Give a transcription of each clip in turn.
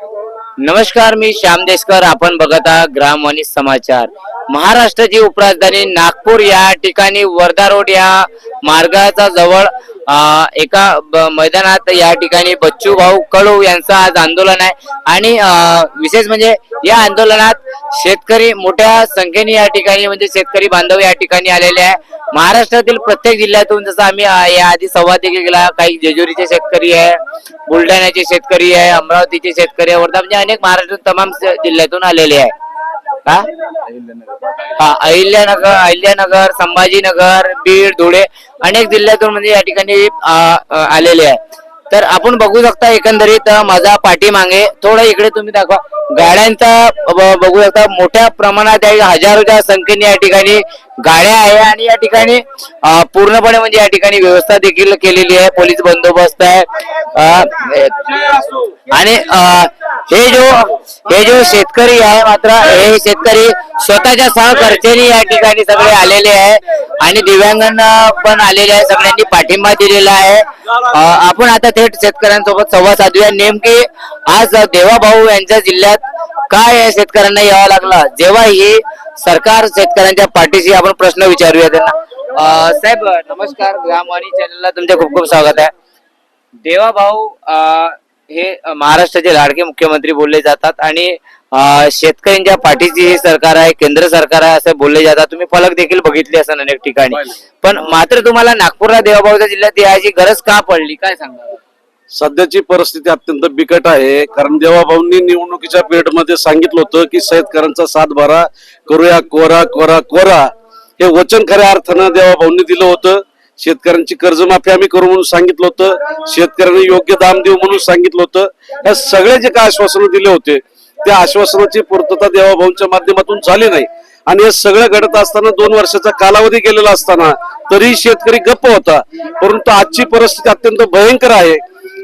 नमस्कार मी श्याम देशकर. आपण बघत आहात ग्रामवाणी समाचार. महाराष्ट्राची उपराजधानी नागपूर या ठिकाणी वर्धा रोड या मार्गाचा जवळ एका मैदानात या ठिकाणी बच्चू भाऊ कडू यांचं आज आंदोलन आहे. आणि विशेष म्हणजे या आंदोलनात शेतकरी मोठ्या संख्येने या ठिकाणी म्हणजे शेतकरी बांधव या ठिकाणी आलेले आहे. महाराष्ट्रातील प्रत्येक जिल्ह्यातून जसं आम्ही या याआधी संवाद देखील केला काही जेजुरीचे शेतकरी आहे बुलढाण्याचे शेतकरी आहे अमरावतीचे शेतकरी आहे वर्धा म्हणजे अनेक महाराष्ट्रातून तमाम जिल्ह्यातून आलेले आहे. का हा अहिल्यानगर अहिल्यानगर संभाजीनगर बीड धुळे अनेक जिल्ह्यातून म्हणजे या ठिकाणी आलेले आहे. तर आपण बघू शकता एकंदरीत माझा पाठीमागे थोडं इकडे तुम्ही दाखवा. गाड्यांचा बघू शकता मोठ्या प्रमाणात आहे हजारोच्या संख्येने या ठिकाणी गाड्या आहे आणि या ठिकाणी पूर्णपणे म्हणजे या ठिकाणी व्यवस्था देखील केलेली आहे. पोलीस बंदोबस्त आहे. आणि हे जो हे जो शेतकरी आहे मात्र हे शेतकरी स्वतःच्या सहखर्चाने या ठिकाणी सगळे आलेले आहे. आणि दिव्यांगांना पण आलेले आहे सगळ्यांनी पाठिंबा दिलेला आहे. आपण आता थेट शेतकऱ्यांसोबत संवाद साधूया. नेमकी आज देवाभाऊ यांच्या जिल्ह्यात काय आहे शेतकऱ्यांना यावं लागलं? जेव्हा ही सरकार शेतकऱ्यांच्या पाठीशी आपण प्रश्न विचारूया त्यांना. साहेब नमस्कार. ग्रामवाणी चॅनलला तुमचे खूप खूप स्वागत आहे. देवाभाऊ हे महाराष्ट्राचे लाडके मुख्यमंत्री बोलले जातात आणि शेतकऱ्यांच्या पाठीची हे सरकार आहे केंद्र सरकार आहे असं बोलले जातात. तुम्ही फलक देखील बघितले असं अनेक ठिकाणी. पण मात्र तुम्हाला नागपूरला देवाभाऊच्या जिल्ह्यात यायची गरज का पडली? काय सांगा सध्याची परिस्थिती अत्यंत बिकट आहे. कारण देवाभाऊंनी निवडणुकीच्या पिरियडमध्ये सांगितलं होतं की शेतकऱ्यांचा सातबारा करूया कोरा कोरा कोरा हे वचन खऱ्या अर्थानं देवाभाऊंनी दिलं होतं. शेतकऱ्यांची कर्जमाफी आम्ही करू म्हणून सांगितलं होतं. शेतकऱ्यांना योग्य दाम देऊ म्हणून सांगितलं होतं. या सगळे जे काय आश्वासनं दिले होते त्या आश्वासनाची पूर्तता देवाभाऊंच्या माध्यमातून झाली नाही. आणि हे सगळं घडत असताना दोन वर्षाचा कालावधी गेलेला असताना तरी शेतकरी गप्प होता. परंतु आजची परिस्थिती अत्यंत भयंकर आहे.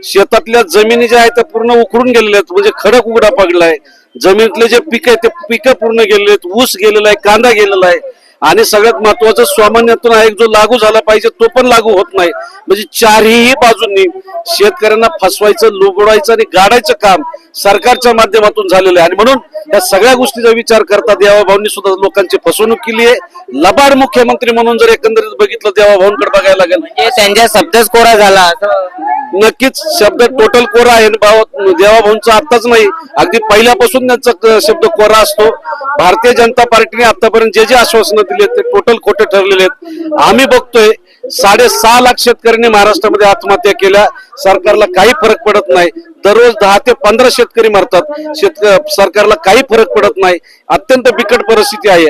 शेतातल्या जमिनी ज्या आहेत त्या पूर्ण उखडून गेलेल्या आहेत. म्हणजे खडक उघडा पडलाय. जमिनीतले जे पीक आहे ते पिकं पूर्ण गेलेले आहेत. ऊस गेलेला आहे कांदा गेलेला आहे. आणि सगळ्यात महत्वाचं स्वामान्यातून आयोग जो लागू झाला पाहिजे तो पण लागू होत नाही. म्हणजे चारही बाजूंनी शेतकऱ्यांना फसवायचं लुबडायचं आणि गाडायचं काम सरकारच्या माध्यमातून झालेलं आहे. आणि म्हणून या सगळ्या गोष्टीचा विचार करता देवाभाऊंनी सुद्धा लोकांची फसवणूक केली आहे. लबाड मुख्यमंत्री म्हणून जर एकंदरीत बघितलं देवाभाऊंकडे बघायला लागेल. म्हणजे त्यांच्या शब्दच कोरा झाला. असं नक्कीच शब्द टोटल कोरा आहे. देवाभाऊंचा आत्ताच नाही अगदी पहिल्यापासून त्यांचा शब्द कोरा असतो. भारतीय जनता पार्टीने आतापर्यंत जे जे आश्वासनं दिले ते टोटल खोटे ठरलेले आहेत. आम्ही बघतोय साडेसहा लाख शेतकऱ्यांनी महाराष्ट्रामध्ये आत्महत्या केल्या. सरकारला काही फरक पडत नाही. दररोज दहा ते पंधरा शेतकरी मरतात. शेतक सरकारला काही फरक पडत नाही. अत्यंत बिकट परिस्थिती आहे.